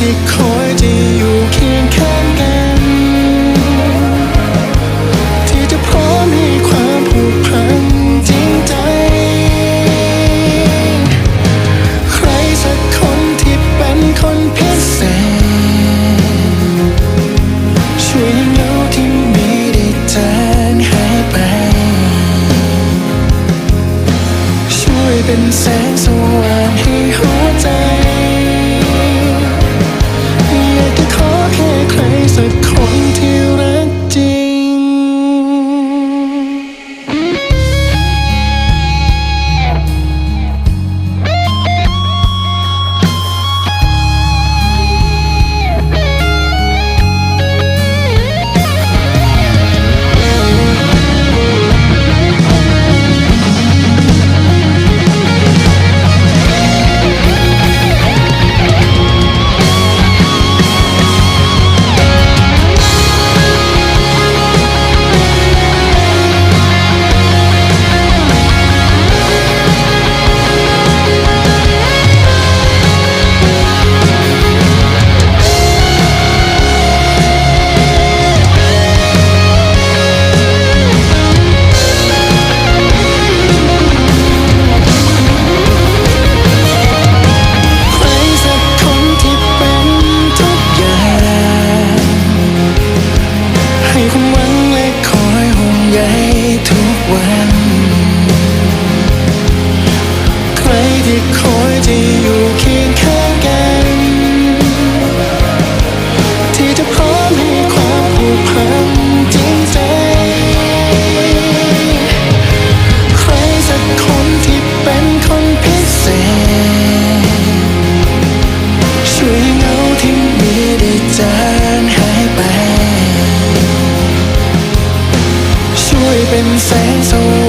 ที่คอยจะอยู่เคียงข้างกัน ที่จะพร้อมให้ความผูกพันจริงใจ ใครสักคนที่เป็นคนพิเศษ ช่วยเงาที่มีได้จางหายไป ช่วยเป็นแสงสว่าง เป็นแสงสว่าง